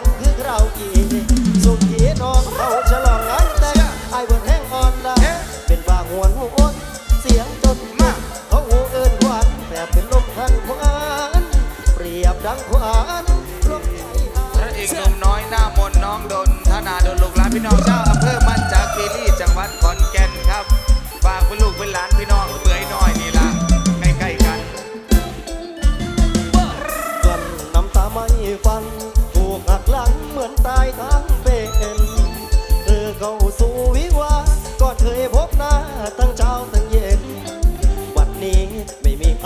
งคือเรากี่สุขีน้องเขาฉลองงานแต่งไอ้บนแห้งอ่อนละเป็นว่าหวนหูอ้นเสียงจนมากเขาหูเอินหวานแต่เป็นลมทันควานเปรียบดังควานลพระเอกนมน้อยหน้ามนน้องดนธนาดนลูกหลานพี่น้องเจ้า ตายทั้งเป็นเธอเข้าสู่วิวาก่อนเคยพบหน้าทั้งเช้าทั้งเย็น วันนี้ไม่มีใค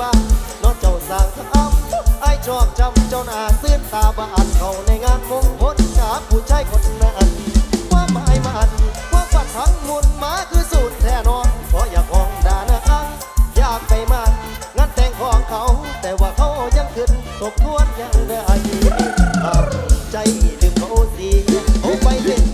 บ้านนอกเจ้าสร้างทำไอชอบจำเจ้าหน้าซื่นตาบานเขาในงานมงคลกับผู้ชายคนนั้นว่าหมายมันว่าฝันทั้งมุนมาคือสูตรแท้นอนเพราะอยากของดานะอังอยากไปมางานแต่งของเขา แต่ว่าเขายังขึ้นทบทวนยังได้ใจลืมเขาเสีเขาไปเป็น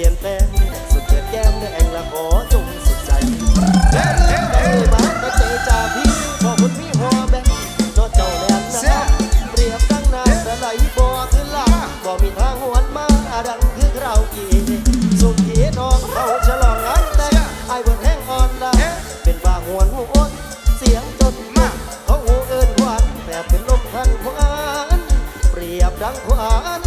ี่ยนแปลง สุดเดือดแก้มเนื้แองละขอจงสุดใจเฮ้เฮ้เฮ้มาแต่เจอจ่าพี่พอคุณพี่หัวแบงก็เจ้าแหลมนะเปรียบตั้งนานแต่ไหลบ่คือลาบ่มีทางหวนมาดังคือเรากีสุดเขียน้องเขาฉลองงานแต่งไอ้บนแห้งอ่อนลาเป็นบ่าหวนหัวอ้นเสียงจนมาเขาหูเอินหวานแต่เป็นลมทันหวานเปรียบดังหวาน